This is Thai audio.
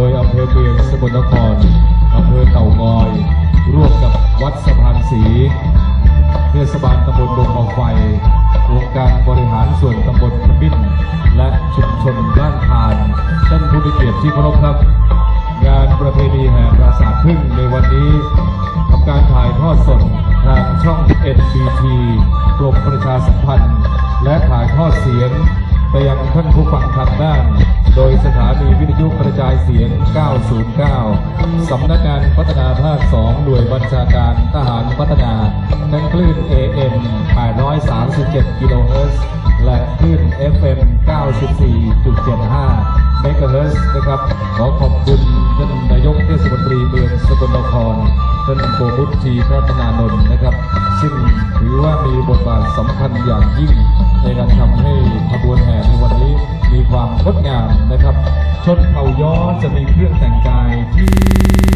ดยอำเภอเมืองสกลนครอำเภอเต่างอย ร่วมกับวัดสะพานศรีเทศบาลตำบลดงมะไฟองค์การบริหารส่วนตำบลขมิ้นและชุมชนบ้านทานท่านผู้มีเกียรติที่เคารพครับ งานประเพณีแห่ปราสาทพึ่งในวันนี้ทำการถ่ายทอดสดทางช่อง NBT กรมประชาสัมพันธ์ และถ่ายทอดเสียงไปยังท่านผู้ฟังทางด้าน ดยสถานีวิทยุกระจายเสียง 909 สำนักงานพัฒนาภาค 2 หน่วยบัญชาการทหารพัฒนาทั้งคลื่น AM 837 กิโลเฮิรตซ์ และคลื่น FM 94.75 เมกะเฮิรตซ์นะครับ ขอขอบคุณท่านนายกเทศมนตรีเมืองสกลนครท่านโกมุตทีพัฒนานนท์นะครับ ซึ่งถือว่ามีบทบาทสำคัญอย่างยิ่งใน ความงดงามนะครับ ชนเผ่าย้อจะมีเครื่องแต่งกายที่